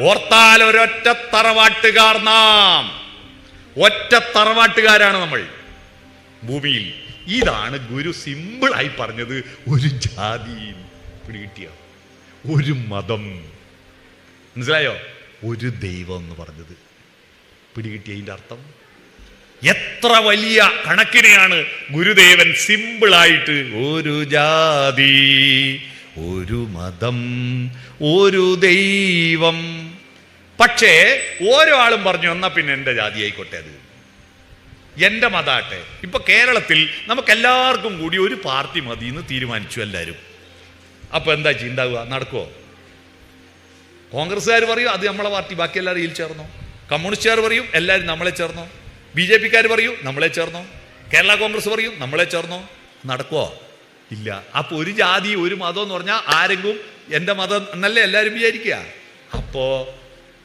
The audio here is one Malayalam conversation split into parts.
ഓർത്താൽ ഒരൊറ്റ തറവാട്ടുകാർ നാം. ഒറ്റ തറവാട്ടുകാരാണ് നമ്മൾ. ഭൂമിയിൽ ഇതാണ് ഗുരു സിമ്പിൾ ആയി പറഞ്ഞത്. ഒരു ജാതി പിടികിട്ടിയ ഒരു മതം. മനസ്സിലായോ? ഒരു ദൈവം എന്ന് പറഞ്ഞത്. പിടികിട്ടിയ അർത്ഥം? എത്ര വലിയ കണക്കിനെയാണ് ഗുരുദേവൻ സിമ്പിളായിട്ട് ഒരു ജാതി ഒരു മതം ഒരു ദൈവം. പക്ഷേ ഓരോ ആളും പറഞ്ഞു എന്നാ പിന്നെ എന്റെ ജാതി ആയിക്കോട്ടെ അത്. എന്റെ മതാട്ടെ. ഇപ്പൊ കേരളത്തിൽ നമുക്ക് എല്ലാവർക്കും കൂടി ഒരു പാർട്ടി മതി എന്ന് തീരുമാനിച്ചു എല്ലാവരും. അപ്പൊ എന്താ ചിന്താവുക? നടക്കുമോ കോൺഗ്രസ്സുകാർ പറയും അത് നമ്മളെ പാർട്ടി ബാക്കി എല്ലാവരും ഇതിൽ ചേർന്നോ? കമ്മ്യൂണിസ്റ്റുകാർ പറയും എല്ലാവരും നമ്മളെ ചേർന്നോ? ബി ജെ പിക്കാർ പറയും നമ്മളെ ചേർന്നോ? കേരള കോൺഗ്രസ് പറയും നമ്മളെ ചേർന്നോ? നടക്കുമോ ഇല്ല. അപ്പൊ ഒരു ജാതി ഒരു മതം എന്ന് പറഞ്ഞാൽ ആരെങ്കിലും എന്റെ മതം എന്നല്ലേ എല്ലാവരും വിചാരിക്കുക? അപ്പോ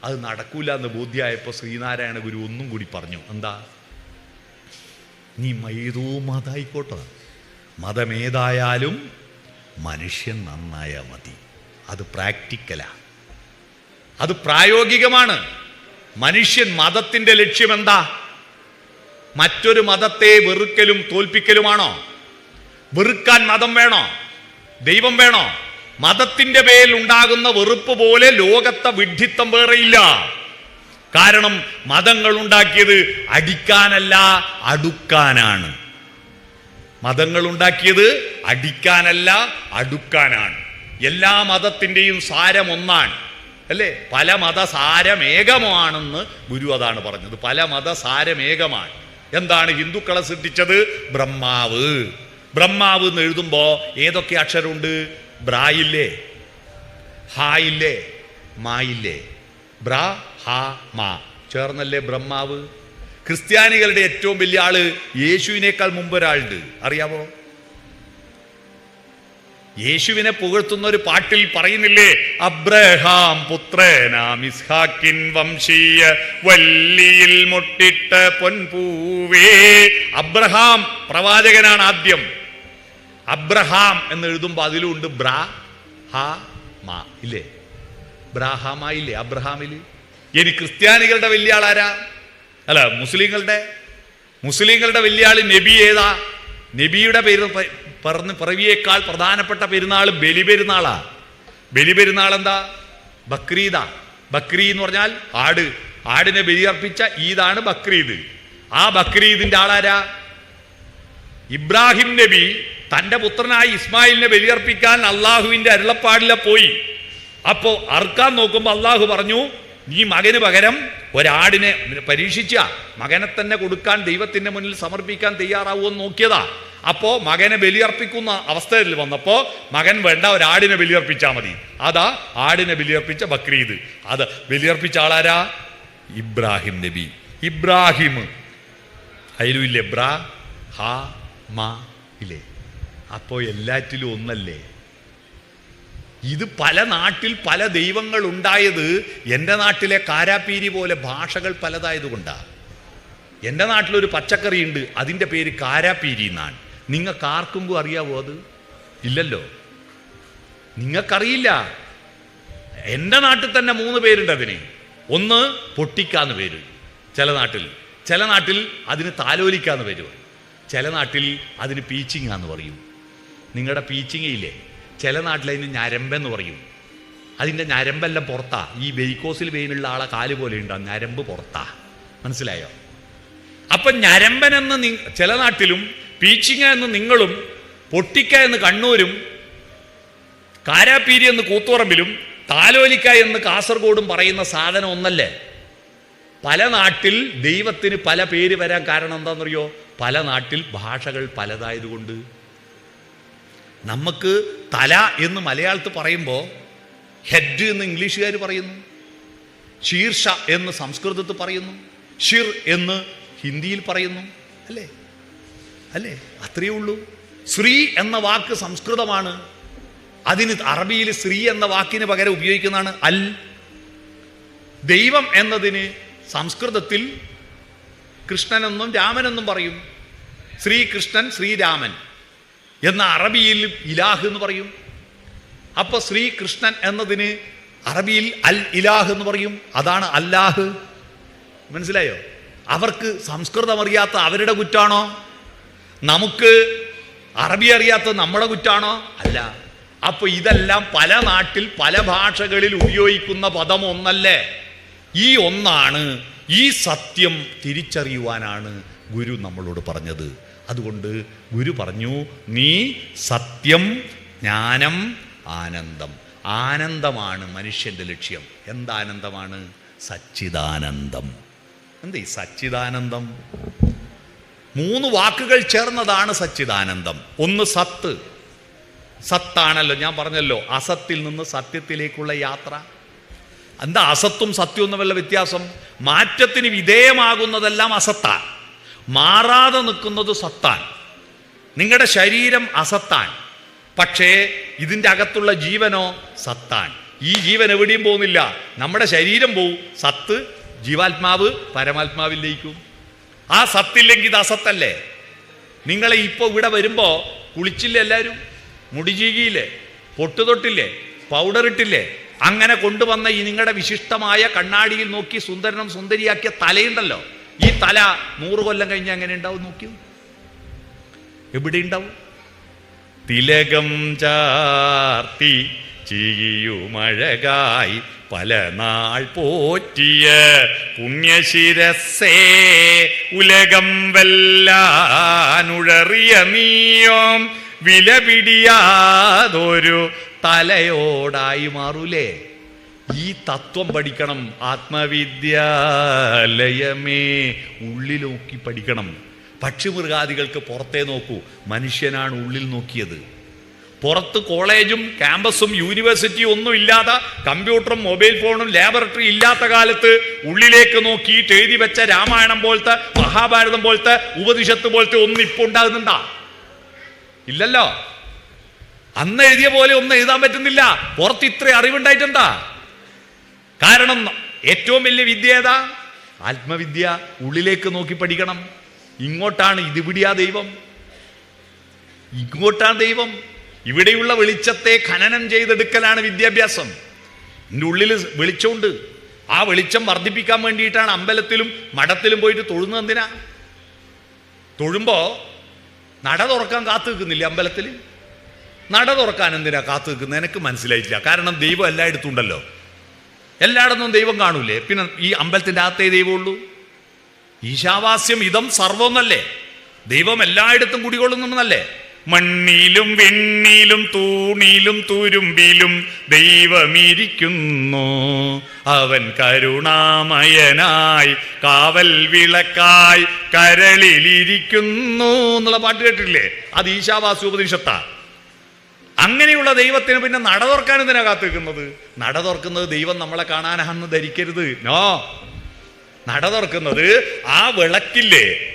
അത് നടക്കൂല എന്ന് ബോധ്യമായപ്പോൾ ശ്രീനാരായണ ഗുരു ഒന്നും കൂടി പറഞ്ഞു. എന്താ? നീ ഏതോ മതായിക്കോട്ടെ. മതമേതായാലും മനുഷ്യൻ നന്നായാൽ മതി. അത് പ്രാക്ടിക്കലാ. അത് പ്രായോഗികമാണ്. മനുഷ്യൻ മതത്തിന്റെ ലക്ഷ്യം എന്താ മറ്റൊരു മതത്തെ വെറുക്കലും തോൽപ്പിക്കലുമാണോ? വെറുക്കാൻ മതം വേണോ? ദൈവം വേണോ? മതത്തിന്റെ പേരിൽ ഉണ്ടാകുന്ന വെറുപ്പ് പോലെ ലോകത്തെ വിഡ്ഢിത്തം വേറെയില്ല. കാരണം മതങ്ങൾ ഉണ്ടാക്കിയത് അടിക്കാനല്ല അടുക്കാനാണ്. മതങ്ങൾ ഉണ്ടാക്കിയത് അടിക്കാനല്ല അടുക്കാനാണ്. എല്ലാ മതത്തിന്റെയും സാരം ഒന്നാണ്. അല്ലേ? പല മത സാരമേകമാണെന്ന് ഗുരു അതാണ് പറഞ്ഞത്. പല മത സാരമേകമാണ് എന്താണ് ഹിന്ദുക്കളെ സൃഷ്ടിച്ചത്? ബ്രഹ്മാവ്. ബ്രഹ്മാവ് എന്ന് എഴുതുമ്പോ ഏതൊക്കെ അക്ഷരമുണ്ട്? ബ്രായില്ലേ ഹായില്ലേ മായില്ലേ ബ്ര ഹ മാ. ചേർന്നല്ലേ ബ്രഹ്മാവ്? ക്രിസ്ത്യാനികളുടെ ഏറ്റവും വലിയ ആൾ യേശുവിനേക്കാൾ മുമ്പ് ഒരാളുണ്ട്. അറിയാമോ യേശുവിനെ പുകഴ്ത്തുന്ന ഒരു പാട്ടിൽ പറയുന്നില്ലേ? അബ്രഹാം പുത്രനാം വംശീയ വല്ലിയിൽ മുട്ടിട്ട പൊൻപൂവേ. അബ്രഹാം പ്രവാചകനാണ് ആദ്യം. അബ്രഹാം എന്ന് എഴുതുമ്പോൾ അതിലുണ്ട് ബ്രാ ഹാ മാ ഇല്ലേ? ബ്രാഹാമ ഇല്ലേ? അബ്രഹാമിൽ ഇനി ക്രിസ്ത്യാനികളുടെ വലിയ ആളാരാ അല്ല മുസ്ലിങ്ങളുടെ? മുസ്ലിങ്ങളുടെ വലിയ ആൾ നബി ഏതാ? നബിയുടെ പേര് പറഞ്ഞ് പിറവിയേക്കാൾ പ്രധാനപ്പെട്ട പെരുന്നാൾ ബലി പെരുന്നാളാ ബലി പെരുന്നാൾ എന്താ ബക്രീദാ ബക്രീ എന്ന് പറഞ്ഞാൽ ആട്. ആടിനെ ബലിയർപ്പിച്ച ഈദാണ് ബക്രീദ്. ആ ബക്രീദിന്റെ ആളാരാ? ഇബ്രാഹിം നബി തന്റെ പുത്രനായ ഇസ്മായിലിനെ ബലിയർപ്പിക്കാൻ അള്ളാഹുവിന്റെ അരുളപ്പാടിലെ പോയി. അപ്പോൾ അർക്കാൻ നോക്കുമ്പോൾ അള്ളാഹു പറഞ്ഞു നീ മകന് പകരം ഒരാടിനെ പരീക്ഷിച്ച. മകനെ തന്നെ കൊടുക്കാൻ ദൈവത്തിന്റെ മുന്നിൽ സമർപ്പിക്കാൻ തയ്യാറാവുമെന്ന് നോക്കിയതാ. അപ്പോൾ മകനെ ബലിയർപ്പിക്കുന്ന അവസ്ഥയിൽ വന്നപ്പോൾ മകൻ വേണ്ട ഒരാടിനെ ബലിയർപ്പിച്ചാൽ മതി. അതാ ആടിനെ ബലിയർപ്പിച്ച ബക്രീദ്. അത് ബലിയർപ്പിച്ച ആളാരാ? ഇബ്രാഹിം നബി. ഇബ്രാഹിം. അതിലും ഇല്ലേ ബ്രാ ഹ മ ഇല്ലേ അപ്പോ എല്ലാറ്റിലും ഒന്നല്ലേ? ഇത് പല നാട്ടിൽ പല ദൈവങ്ങൾ ഉണ്ടായത് എന്റെ നാട്ടിലെ കാരാപ്പീരി പോലെ ഭാഷകൾ പലതായതുകൊണ്ടാണ് എന്റെ നാട്ടിലൊരു പച്ചക്കറി ഉണ്ട് അതിന്റെ പേര് കാരാപ്പീരി എന്നാണ്. നിങ്ങൾക്ക് ആർക്കുമ്പോൾ അറിയാവോ അത്? ഇല്ലല്ലോ. നിങ്ങൾക്കറിയില്ല. എന്റെ നാട്ടിൽ തന്നെ മൂന്ന് പേരുണ്ട് അതിന്. ഒന്ന് പൊട്ടിക്കാന്ന് പേര്. ചില നാട്ടിൽ. ചില നാട്ടിൽ അതിന് താലോലിക്കാന്ന് പേര് ചില നാട്ടിൽ അതിന് പീച്ചിങ്ങാന്ന് പറയും. നിങ്ങളുടെ പീച്ചിങ്ങയില്ലേ ചില നാട്ടിൽ അതിന് ഞരമ്പെന്ന് പറയും. അതിന്റെ ഞരമ്പെല്ലാം പുറത്താ. ഈ വെയ്ക്കോസിൽ വെയിനുള്ള ആളെ കാൽ പോലെ ഉണ്ട് ആ ഞരമ്പ് പുറത്താ. മനസ്സിലായോ? അപ്പം ഞരമ്പനെന്ന് നി- ചില നാട്ടിലും പീച്ചിങ്ങ എന്ന് നിങ്ങളും പൊട്ടിക്ക എന്ന് കണ്ണൂരും കാരാപ്പീരി എന്ന് കൂത്തുറമ്പിലും താലോലിക്ക എന്ന് കാസർഗോഡും പറയുന്ന സാധനം ഒന്നല്ലേ? പല നാട്ടിൽ ദൈവത്തിന് പല പേര് വരാൻ കാരണം എന്താണെന്നറിയോ പല നാട്ടിൽ ഭാഷകൾ പലതായതുകൊണ്ട്. നമുക്ക് തല എന്ന് മലയാളത്തിൽ പറയുമ്പോൾ ഹെഡ് എന്ന് ഇംഗ്ലീഷുകാർ പറയുന്നു. ശീർഷ എന്ന് സംസ്കൃതത്തിൽ പറയുന്നു. ഷിർ എന്ന് ഹിന്ദിയിൽ പറയുന്നു. അല്ലേ? അല്ലേ? അത്രയേ ഉള്ളൂ. ശ്രീ എന്ന വാക്ക് സംസ്കൃതമാണ്. അതിന് അറബിയിൽ ശ്രീ എന്ന വാക്കിന് പകരം ഉപയോഗിക്കുന്നതാണ് അൽ. ദൈവം എന്നതിന് സംസ്കൃതത്തിൽ കൃഷ്ണനെന്നും രാമനെന്നും പറയും. ശ്രീകൃഷ്ണൻ ശ്രീരാമൻ. എന്ന അറബിയിൽ ഇലാഹ് എന്ന് പറയും. അപ്പൊ ശ്രീകൃഷ്ണൻ എന്നതിന് അറബിയിൽ അൽ ഇലാഹ് എന്ന് പറയും. അതാണ് അല്ലാഹ്. മനസ്സിലായോ? അവർക്ക് സംസ്കൃതം അറിയാത്ത അവരുടെ കുറ്റാണോ? നമുക്ക് അറബി അറിയാത്ത നമ്മുടെ കുറ്റാണോ? അല്ല. അപ്പൊ ഇതെല്ലാം പല നാട്ടിൽ പല ഭാഷകളിൽ ഉപയോഗിക്കുന്ന പദം ഒന്നല്ലേ? ഈ ഒന്നാണ് ഈ സത്യം തിരിച്ചറിയുവാനാണ് ഗുരു നമ്മളോട് പറഞ്ഞത്. അതുകൊണ്ട് ഗുരു പറഞ്ഞു നീ സത്യം ജ്ഞാനം ആനന്ദം. ആനന്ദമാണ് മനുഷ്യന്റെ ലക്ഷ്യം. എന്താനന്ദമാണ്? സച്ചിദാനന്ദം. എന്തേ സച്ചിദാനന്ദം? മൂന്ന് വാക്കുകൾ ചേർന്നതാണ് സച്ചിദാനന്ദം. ഒന്ന് സത്ത്. സത്താണല്ലോ ഞാൻ പറഞ്ഞല്ലോ അസത്തിൽ നിന്ന് സത്യത്തിലേക്കുള്ള യാത്ര. എന്താ അസത്തും സത്യവും തമ്മിലുള്ള വ്യത്യാസം? മാറ്റത്തിന് വിധേയമാകുന്നതെല്ലാം അസത്താൻ മാറാതെ നിൽക്കുന്നത് സത്താൻ. നിങ്ങളുടെ ശരീരം അസത്താൻ. പക്ഷേ ഇതിന്റെ അകത്തുള്ള ജീവനോ സത്താൻ. ഈ ജീവൻ എവിടെയും പോകുന്നില്ല. നമ്മുടെ ശരീരം പോവും. സത്ത് ജീവാത്മാവ് പരമാത്മാവിലേക്കും ആ സത്തില്ലെങ്കിൽ ഇത് അസത്തല്ലേ? നിങ്ങളെ ഇപ്പോൾ ഇവിടെ വരുമ്പോൾ കുളിച്ചില്ലേ എല്ലാവരും? മുടി പൊട്ടുതൊട്ടില്ലേ? പൗഡറിട്ടില്ലേ? അങ്ങനെ കൊണ്ടുവന്ന ഈ നിങ്ങളുടെ വിശിഷ്ടമായ കണ്ണാടിയിൽ നോക്കി സുന്ദരനും സുന്ദരിയാക്കിയ തലയുണ്ടല്ലോ. ഈ തല നൂറ് കൊല്ലം കഴിഞ്ഞ് എങ്ങനെ ഉണ്ടാവും നോക്കിയോ? എവിടെ ഉണ്ടാവും? തിലകം ചാർത്തി ചിയുമഴകായി പല നാൾ പോറ്റിയ പുണ്യശിരസേ ഉലകം വല്ലുഴറിയ നീയോം വിലപിടിയാതൊരു തലയോടായി മാറൂലേ? ഈ തത്വം പഠിക്കണം. ആത്മവിദ്യാലയമേ ഉള്ളിലോക്കി പഠിക്കണം. പക്ഷിമൃഗാദികൾക്ക് പുറത്തേ നോക്കൂ. മനുഷ്യനാണ് ഉള്ളിൽ നോക്കിയത്. പുറത്ത് കോളേജും ക്യാമ്പസും യൂണിവേഴ്സിറ്റിയും ഒന്നും ഇല്ലാതെ കമ്പ്യൂട്ടറും മൊബൈൽ ഫോണും ലാബറട്ടറി ഇല്ലാത്ത കാലത്ത് ഉള്ളിലേക്ക് നോക്കിയിട്ട് എഴുതി വെച്ച രാമായണം പോലത്തെ മഹാഭാരതം പോലത്തെ ഉപനിഷത്ത് പോലത്തെ ഒന്നും ഇപ്പൊ ഉണ്ടാകുന്നുണ്ടാ? ഇല്ലല്ലോ. അന്ന് എഴുതിയ പോലെ ഒന്നും എഴുതാൻ പറ്റുന്നില്ല. പുറത്ത് ഇത്ര അറിവുണ്ടായിട്ടുണ്ടാ? കാരണം ഏറ്റവും വലിയ വിദ്യ ഏതാ? ആത്മവിദ്യ ഉള്ളിലേക്ക് നോക്കി പഠിക്കണം. ഇങ്ങോട്ടാണ് ഇതിവിടിയാ ദൈവം. ഇങ്ങോട്ടാണ് ദൈവം. ഇവിടെയുള്ള വെളിച്ചത്തെ ഖനനം ചെയ്തെടുക്കലാണ് വിദ്യാഭ്യാസം. എന്റെ ഉള്ളിൽ വെളിച്ചമുണ്ട്. ആ വെളിച്ചം വർദ്ധിപ്പിക്കാൻ വേണ്ടിയിട്ടാണ് അമ്പലത്തിലും മഠത്തിലും പോയിട്ട് തൊഴുന്നത് എന്തിനാ? തൊഴുമ്പോൾ നട തുറക്കാൻ കാത്തു നിൽക്കുന്നില്ല അമ്പലത്തിൽ നട തുറക്കാൻ എന്തിനാ കാത്തു നിൽക്കുന്നത് എനിക്ക് മനസ്സിലായിട്ടില്ല. കാരണം ദൈവം എല്ലായിടത്തും ഉണ്ടല്ലോ. എല്ലായിടത്തും ദൈവം കാണൂലേ. പിന്നെ ഈ അമ്പലത്തിന്റെ അകത്തേ ദൈവമുള്ളൂ ഈശാവാസ്യം ഇതം സർവമെന്നല്ലേ ദൈവം എല്ലായിടത്തും കുടികൊള്ളുന്നല്ലേ മണ്ണിലും വെണ്ണിലും തൂണിലും തുരുമ്പിലും ദൈവമിരിക്കുന്നു. അവൻ കരുണാമയനായി കാവൽ വിളക്കായി കരളിലിരിക്കുന്നു എന്നുള്ള പാട്ട് കേട്ടിട്ടില്ലേ? അത് ഈശാവാസ്യ ഉപനിഷത്താ. അങ്ങനെയുള്ള ദൈവത്തിന് പിന്നെ നട തുറക്കാൻ എന്തിനാ കാത്തിരിക്കുന്നത്? നട തുറക്കുന്നത് ദൈവം നമ്മളെ കാണാനാണെന്ന് ധരിക്കരുത്. നോ നട തുറക്കുന്നത് ആ വിളക്കില്ലേ?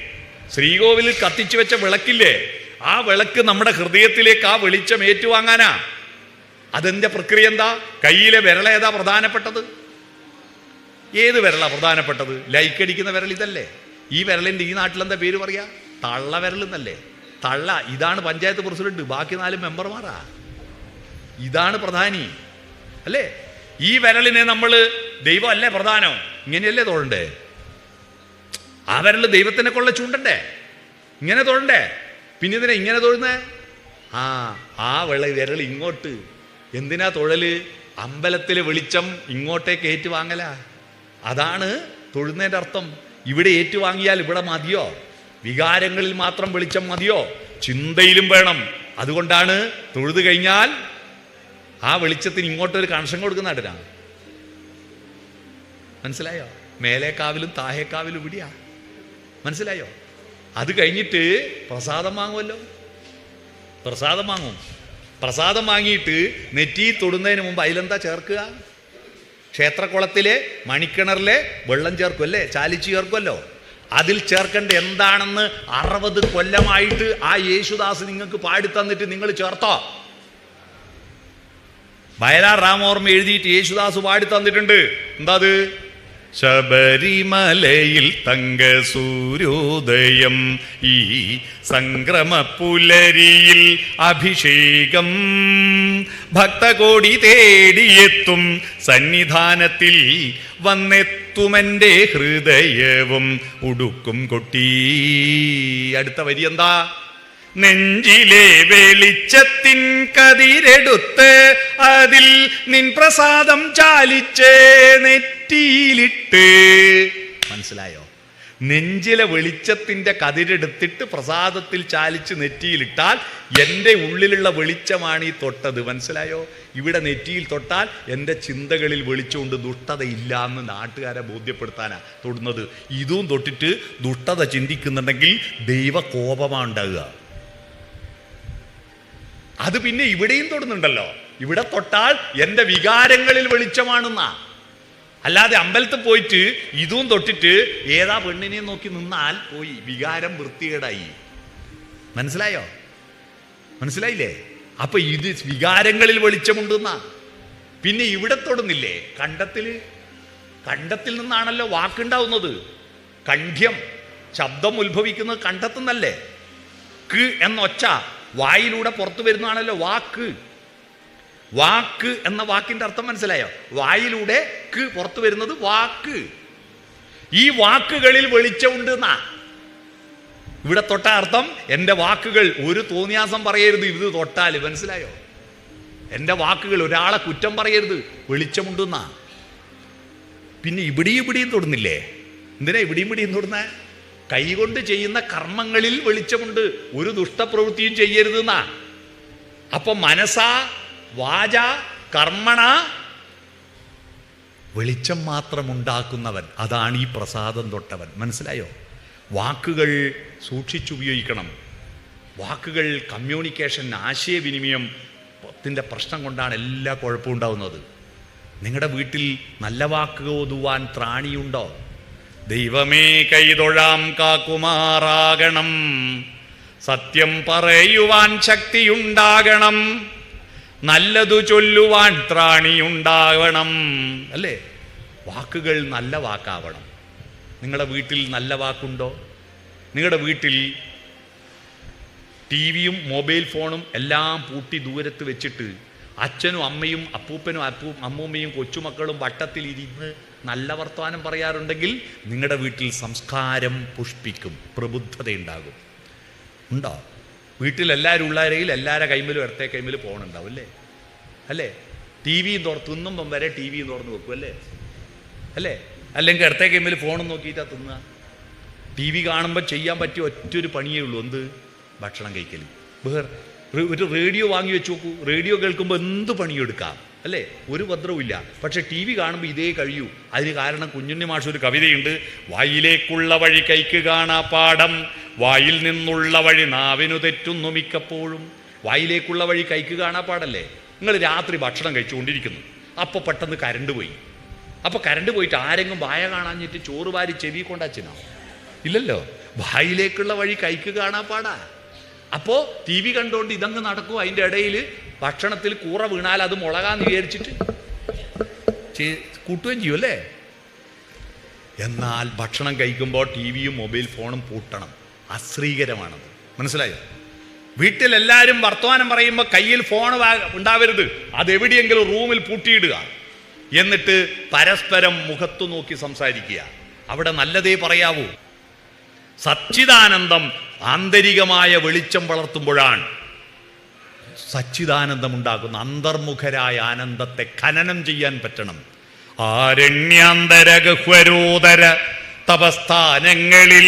ശ്രീകോവിലിൽ കത്തിച്ചു വെച്ച വിളക്കില്ലേ? ആ വിളക്ക് നമ്മുടെ ഹൃദയത്തിലേക്ക് ആ വെളിച്ചം ഏറ്റുവാങ്ങാനാ. അതെന്റെ പ്രക്രിയ എന്താ? കയ്യിലെ വിരളേതാ പ്രധാനപ്പെട്ടത്? ഏത് വിരളാ പ്രധാനപ്പെട്ടത്? ലൈക്ക് അടിക്കുന്ന വിരൽ ഇതല്ലേ? ഈ വിരലിന്റെ ഈ നാട്ടിലെന്താ പേര് പറയാ? തള്ള വിരൽ എന്നല്ലേ? തള്ള ഇതാണ് പഞ്ചായത്ത് പ്രസിഡന്റ്. ബാക്കി നാല് മെമ്പർമാരാ. ഇതാണ് പ്രധാനി. അല്ലേ? ഈ വിരലിനെ നമ്മൾ ദൈവം അല്ലേ പ്രധാനം? ഇങ്ങനെയല്ലേ തോഴണ്ടേ ആ വിരൽ ദൈവത്തിനെ കൊള്ള ചൂണ്ടണ്ടേ? ഇങ്ങനെ തൊഴണ്ടേ പിന്നെ ഇതിനെ ഇങ്ങനെ തൊഴുന്നേ? ആ ആ വിള വിരൽ ഇങ്ങോട്ട്. എന്തിനാ തൊഴൽ? അമ്പലത്തിലെ വെളിച്ചം ഇങ്ങോട്ടേക്ക് ഏറ്റുവാങ്ങല. അതാണ് തൊഴുന്നതിന്റെ അർത്ഥം. ഇവിടെ ഏറ്റുവാങ്ങിയാൽ ഇവിടെ മതിയോ? വികാരങ്ങളിൽ മാത്രം വെളിച്ചം മതിയോ? ചിന്തയിലും വേണം. അതുകൊണ്ടാണ് തൊഴുതു കഴിഞ്ഞാൽ ആ വെളിച്ചത്തിന് ഇങ്ങോട്ടൊരു കണക്ഷൻ കൊടുക്കുന്ന നാട്ടിനാ മനസ്സിലായോ? മേലേക്കാവിലും താഹേക്കാവിലും ഇവിടെയാ. മനസ്സിലായോ? അത് കഴിഞ്ഞിട്ട് പ്രസാദം വാങ്ങുമല്ലോ പ്രസാദം വാങ്ങും. പ്രസാദം വാങ്ങിയിട്ട് നെറ്റി തൊടുന്നതിന് മുമ്പ് അതിലെന്താ ചേർക്കുക? ക്ഷേത്രക്കുളത്തിലെ മണിക്കിണറിലെ വെള്ളം ചേർക്കും അല്ലേ ചാലിച്ച് ചേർക്കുമല്ലോ അതിൽ ചേർക്കേണ്ട എന്താണെന്ന് അറുപത് കൊല്ലമായിട്ട് ആ യേശുദാസ് നിങ്ങൾക്ക് പാടി തന്നിട്ട് നിങ്ങൾ ചേർത്തോ? വയലാർ രാമോർമ്മ എഴുതിയിട്ട് യേശുദാസ് പാടി തന്നിട്ടുണ്ട്. എന്താ അത്? ശബരിമലയിൽ തങ്ക സൂര്യോദയം ഈ സംക്രമ പുലരിയിൽ അഭിഷേകം. ഭക്തകോടി തേടിയെത്തും സന്നിധാനത്തിൽ വന്നെത്തുമെന്റെ ഹൃദയവും ഉടുക്കും കൊട്ടി. അടുത്ത വരി എന്താ? നെഞ്ചിലെ വെളിച്ചത്തിൻ കതിരെടുത്ത് അതിൽ നിൻ പ്രസാദം ചാലിച്ച് നെറ്റിയിലിട്ട്. മനസ്സിലായോ? നെഞ്ചിലെ വെളിച്ചത്തിന്റെ കതിരെടുത്തിട്ട് പ്രസാദത്തിൽ ചാലിച്ച് നെറ്റിയിലിട്ടാൽ എന്റെ ഉള്ളിലുള്ള വെളിച്ചമാണ് ഈ തൊട്ടത്. മനസ്സിലായോ? ഇവിടെ നെറ്റിയിൽ തൊട്ടാൽ എന്റെ ചിന്തകളിൽ വെളിച്ചമുണ്ട്. ദുഷ്ടതയില്ല എന്ന് നാട്ടുകാരെ ബോധ്യപ്പെടുത്താനാണ് തൊടുന്നത്. ഇതും തൊട്ടിട്ട് ദുഷ്ടത ചിന്തിക്കുന്നുണ്ടെങ്കിൽ ദൈവ കോപമാണ് ഉണ്ടാകുക. അത് പിന്നെ ഇവിടെയും തൊടുന്നുണ്ടല്ലോ. ഇവിടെ തൊട്ടാൽ എന്റെ വികാരങ്ങളിൽ വെളിച്ചമാണെന്നാ അല്ലാതെ അമ്പലത്തിൽ പോയിട്ട് ഇതും തൊട്ടിട്ട് ഏതാ പെണ്ണിനെ നോക്കി നിന്നാൽ പോയി. വികാരം വൃത്തികേടായി. മനസ്സിലായോ? മനസ്സിലായില്ലേ? അപ്പൊ ഇത് വികാരങ്ങളിൽ വെളിച്ചമുണ്ടെന്നാ. പിന്നെ ഇവിടെ തൊടുന്നില്ലേ? കണ്ടത്തിൽ കണ്ടത്തിൽ നിന്നാണല്ലോ വാക്കുണ്ടാവുന്നത്. കണ്ഠ്യം ശബ്ദം ഉത്ഭവിക്കുന്നത് കണ്ടെത്തുന്നല്ലേ? ക് എന്ന ഒച്ച വായിലൂടെ പുറത്തു വരുന്നതാണല്ലോ വാക്ക്. വാക്ക് എന്ന വാക്കിന്റെ അർത്ഥം മനസ്സിലായോ? വായിലൂടെ ക്ക് പുറത്തു വരുന്നത് വാക്ക്. ഈ വാക്കുകളിൽ വെളിച്ചമുണ്ട് എന്നാ. ഇവിടെ തൊട്ട അർത്ഥം എന്റെ വാക്കുകൾ ഒരു തോന്നിയാസം പറയരുത് ഇത് തൊട്ടാൽ മനസ്സിലായോ? എന്റെ വാക്കുകൾ ഒരാളെ കുറ്റം പറയരുത് വെളിച്ചമുണ്ടെന്നാ പിന്നെ ഇവിടെയും ഇവിടെയും തൊടുന്നില്ലേ? എന്തിനാ ഇവിടെയും ഇവിടെയും തൊടുന്നേ? കൈകൊണ്ട് ചെയ്യുന്ന കർമ്മങ്ങളിൽ വെളിച്ചമുണ്ട്. ഒരു ദുഷ്ടപ്രവൃത്തിയും ചെയ്യരുത് എന്നാ അപ്പൊ മനസാ വാച കർമ്മണ വെളിച്ചം മാത്രം ഉണ്ടാക്കുന്നവൻ അതാണ് ഈ പ്രസാദം തൊട്ടവൻ. മനസ്സിലായോ? വാക്കുകൾ സൂക്ഷിച്ചുപയോഗിക്കണം. വാക്കുകൾ കമ്മ്യൂണിക്കേഷൻ ആശയവിനിമയം ത്തിന്റെ പ്രശ്നം കൊണ്ടാണ് എല്ലാ കുഴപ്പവും ഉണ്ടാവുന്നത്. നിങ്ങളുടെ വീട്ടിൽ നല്ല വാക്ക് ഓതുവാൻ ത്രാണിയുണ്ടോ? ദൈവമേ കൈതൊഴാം കാക്കുമാറാകണം. സത്യം പറയുവാൻ ശക്തിയുണ്ടാകണം. നല്ലതു ചൊല്ലുവാൻ ത്രാണിയുണ്ടാകണം. അല്ലേ? വാക്കുകൾ നല്ല വാക്കാവണം. നിങ്ങളുടെ വീട്ടിൽ നല്ല വാക്കുണ്ടോ? നിങ്ങളുടെ വീട്ടിൽ ടി വിയും മൊബൈൽ ഫോണും എല്ലാം പൂട്ടി ദൂരത്ത് വെച്ചിട്ട് അച്ഛനും അമ്മയും അപ്പൂപ്പനും അപ്പൂ അമ്മൂമ്മയും കൊച്ചുമക്കളും വട്ടത്തിൽ ഇരുന്ന് നല്ല വർത്തമാനം പറയാറുണ്ടെങ്കിൽ നിങ്ങളുടെ വീട്ടിൽ സംസ്കാരം പുഷ്പിക്കും പ്രബുദ്ധതയുണ്ടാകും. ഉണ്ടോ? വീട്ടിൽ എല്ലാവരും ഉള്ളവരെങ്കിൽ എല്ലാവരുടെ കൈമലും ഇടത്തെ കൈമിൽ പോകണുണ്ടാവും അല്ലേ? അല്ലേ? ടി വി തുറന്ന് തിന്നുമ്പം വരെ ടി വി തുറന്ന് വെക്കും അല്ലേ? അല്ലേ? അല്ലെങ്കിൽ ഇടത്തെ കൈമൽ ഫോണും നോക്കിയിട്ടാ തിന്നുക ടി വി കാണുമ്പോൾ ചെയ്യാൻ പറ്റിയ ഒറ്റൊരു പണിയേ ഉള്ളൂ. എന്ത്? ഭക്ഷണം കഴിക്കൽ വേറെ ഒരു റേഡിയോ വാങ്ങി വെച്ച് നോക്കൂ. റേഡിയോ കേൾക്കുമ്പോൾ എന്ത് പണിയെടുക്കാം? അല്ലേ? ഒരു ഭദ്രവും ഇല്ല. പക്ഷെ ടി വി കാണുമ്പോൾ ഇതേ കഴിയൂ. അതിന് കാരണം കുഞ്ഞുണ്ണി മാഷ് ഒരു കവിതയുണ്ട്. വായിലേക്കുള്ള വഴി കൈക്ക് കാണാ പാഠം. വായിൽ നിന്നുള്ള വഴി നാവിനു തെറ്റുന്നു മിക്കപ്പോഴും. വായിലേക്കുള്ള വഴി കൈക്ക് കാണാ പാടല്ലേ നിങ്ങൾ രാത്രി ഭക്ഷണം കഴിച്ചുകൊണ്ടിരിക്കുന്നു. അപ്പോൾ പെട്ടെന്ന് കരണ്ട് പോയി. അപ്പോൾ കരണ്ട് പോയിട്ട് ആരെങ്കിലും വായ കാണാഞ്ഞിട്ട് ചോറ് വാരി ചെവി കൊണ്ടാച്ചിനോ ഇല്ലല്ലോ. വായിലേക്കുള്ള വഴി കൈക്ക് കാണാൻ പാടാ അപ്പോൾ ടി വി കണ്ടുകൊണ്ട് ഇതങ്ങ് നടക്കും അതിന്റെ ഇടയിൽ ഭക്ഷണത്തിൽ കൂറ വീണാൽ അത് മുളകാന്ന് വിചാരിച്ചിട്ട്. കൂട്ടുകയും ചെയ്യും അല്ലേ? എന്നാൽ ഭക്ഷണം കഴിക്കുമ്പോൾ ടി വിയും മൊബൈൽ ഫോണും പൂട്ടണം. അശ്രീകരമാണത്. മനസ്സിലായോ? വീട്ടിൽ എല്ലാവരും വർത്തമാനം പറയുമ്പോൾ കയ്യിൽ ഫോൺ ഉണ്ടാവരുത്. അത് എവിടെയെങ്കിലും റൂമിൽ പൂട്ടിയിടുക. എന്നിട്ട് പരസ്പരം മുഖത്തു നോക്കി സംസാരിക്കുക. അവിടെ നല്ലതേ പറയാവൂ. സച്ചിദാനന്ദം ആന്തരികമായ വെളിച്ചം വളർത്തുമ്പോഴാണ് സച്ചിദാനന്ദം ഉണ്ടാകുന്ന അന്തർമുഖരായ ആനന്ദത്തെ ഖനനം ചെയ്യാൻ പറ്റണം. ആരണ്യാന്തര ഗഹ്വരോദര തപസ്ഥാനങ്ങളിൽ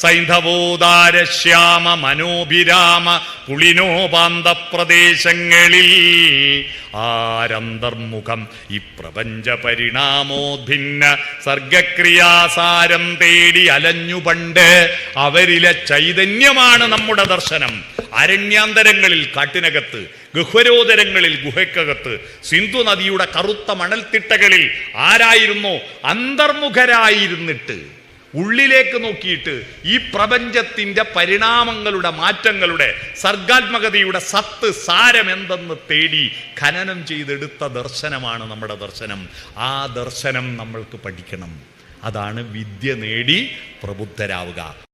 സൈന്ധവോദാര ശ്യാമ മനോഭിരാമ പുളിനോപാന്ത പ്രദേശങ്ങളിൽ ആരന്തർമുഖം ഈ പ്രപഞ്ച പരിണാമോദ്ഭിന്ന സർഗക്രിയാസാരം തേടി അലഞ്ഞു പണ്ട് അവരിലെ ചൈതന്യമാണ് നമ്മുടെ ദർശനം. അരണ്യാന്തരങ്ങളിൽ കാട്ടിനകത്ത് ഗഹ്വരോദരങ്ങളിൽ ഗുഹയ്ക്കകത്ത് സിന്ധു നദിയുടെ കറുത്ത മണൽത്തിട്ടകളിൽ ആരായിരുന്നോ അന്തർമുഖരായിരുന്നിട്ട്. ഉള്ളിലേക്ക് നോക്കിയിട്ട് ഈ പ്രപഞ്ചത്തിന്റെ പരിണാമങ്ങളുടെ മാറ്റങ്ങളുടെ സർഗാത്മകതയുടെ സത്ത് സാരം എന്തെന്ന് തേടി ഖനനം ചെയ്തെടുത്ത ദർശനമാണ് നമ്മുടെ ദർശനം. ആ ദർശനം നമ്മൾക്ക് പഠിക്കണം. അതാണ് വിദ്യ നേടി പ്രബുദ്ധരാവുക.